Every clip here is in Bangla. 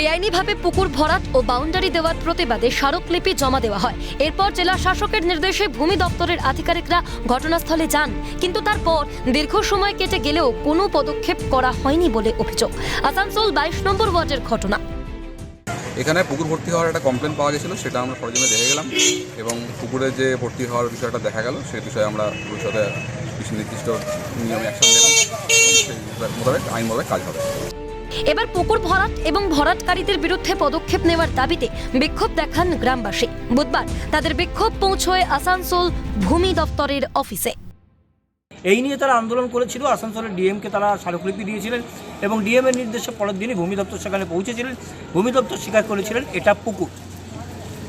বেআইনিভাবে পুকুর ভরাট ও বাউন্ডারি দেওয়ার প্রতিবাদে স্মারকলিপি জমা দেওয়া হয়। এরপর জেলা শাসকের নির্দেশে ভূমি দপ্তরের আধিকারিকরা ঘটনাস্থলে যান। কিন্তু তারপর দীর্ঘ সময় কেটে গেলেও কোনো পদক্ষেপ করা হয়নি বলে অভিযোগ। আসানসোল বাইশ নম্বর ওয়ার্ডের ঘটনা। এখানে পুকুর ভর্তি হওয়ার একটা কমপ্লেন পাওয়া গেছিল, সেটা আমরা সরজমে দেখে গেলাম। এবং পুকুরে যে ভর্তি হওয়ার বিষয়টা দেখা গেল সেই বিষয়ে আমরা ভবিষ্যতে কিছু নির্দিষ্ট নিয়মে অ্যাকশন নেব। সেই মোতাবেক আইন মোতাবেক কাজ হবে। এবার পুকুর ভরাট এবং ভরাটকারীদের বিরুদ্ধে পদক্ষেপ নেওয়ার দাবিতে বিক্ষোভ দেখান গ্রামবাসী। বুধবার তাদের বিক্ষোভ পৌঁছয় আসানসোল ভূমি দপ্তরের অফিসে। এই নিয়ে তারা আন্দোলন করেছিল। আসানসোলের ডিএমকে তারা স্মারকলিপি দিয়েছিলেন এবং ডিএম এর নির্দেশে পরের দিনই ভূমি দপ্তর সেখানে পৌঁছেছিলেন। ভূমি দপ্তর স্বীকার করেছিলেন, এটা পুকুর।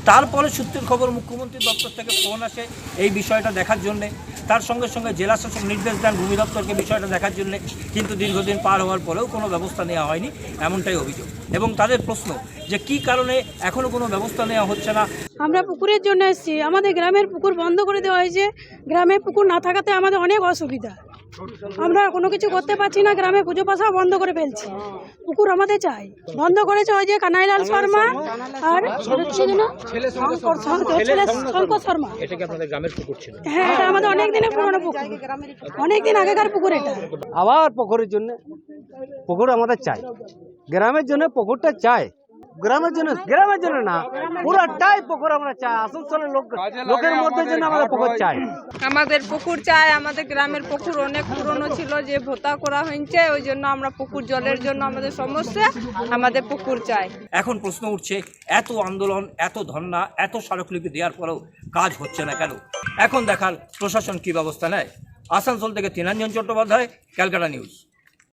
তারপরে সূত্রের খবর মুখ্যমন্ত্রী দপ্তর থেকে ফোন আসে এই বিষয়টা দেখার জন্যে। তার সঙ্গে সঙ্গে জেলা শাসক নির্দেশ দেন ভূমি দপ্তরকে বিষয়টা দেখার জন্য, কিন্তু দীর্ঘদিন পার হওয়ার পরেও কোনো ব্যবস্থা নেওয়া হয়নি, এমনটাই অভিযোগ। এবং তাদের প্রশ্ন যে কি কারণে এখনও কোনো ব্যবস্থা নেওয়া হচ্ছে না? আমরা পুকুরের জন্য এসেছি। আমাদের গ্রামের পুকুর বন্ধ করে দেওয়া হয়েছে। গ্রামে পুকুর না থাকাতে আমাদের অনেক অসুবিধা। আমরা কোনো কিছু করতে পারছি না গ্রামে পুজো পাশা বন্ধ করে ফেলছি। পুকুর আমাদের চাই। বন্ধ করেছে ওই যে কানাইলাল শর্মা আর শঙ্কর শর্মা। এটা কি আপনাদের গ্রামের পুকুর ছিল? হ্যাঁ এটা আমাদের অনেক দিনের পুরনো পুকুর। অনেক দিন আগেকার পুকুর এটা। আবার পুকুরের জন্য পুকুর আমাদের চাই। গ্রামের জন্য পুকুরটা চাই। গ্রামের জন্য গ্রামের জন্য না। পুরাটাই পুকুর আমরা চাই আসানসোলের লোক লোকের মধ্যে জন্য আমাদের পুকুর চাই। আমাদের পুকুর চাই আমাদের গ্রামের পুকুর অনেক পুরনো ছিল যে ভোতা করা হয়েছে ওই জন্য আমরা পুকুর জলের জন্য আমাদের সমস্যা আমাদের পুকুর চাই। এখন প্রশ্ন উঠছে এত আন্দোলন এত ধর্ণা এত স্মারকলিপি দেওয়ার পরেও কাজ হচ্ছে না কেন? এখন দেখার প্রশাসন কি ব্যবস্থা নেয়? আসানসোল থেকে তিনাঞ্জন চট্টোপাধ্যায় ক্যালকাটা নিউজ।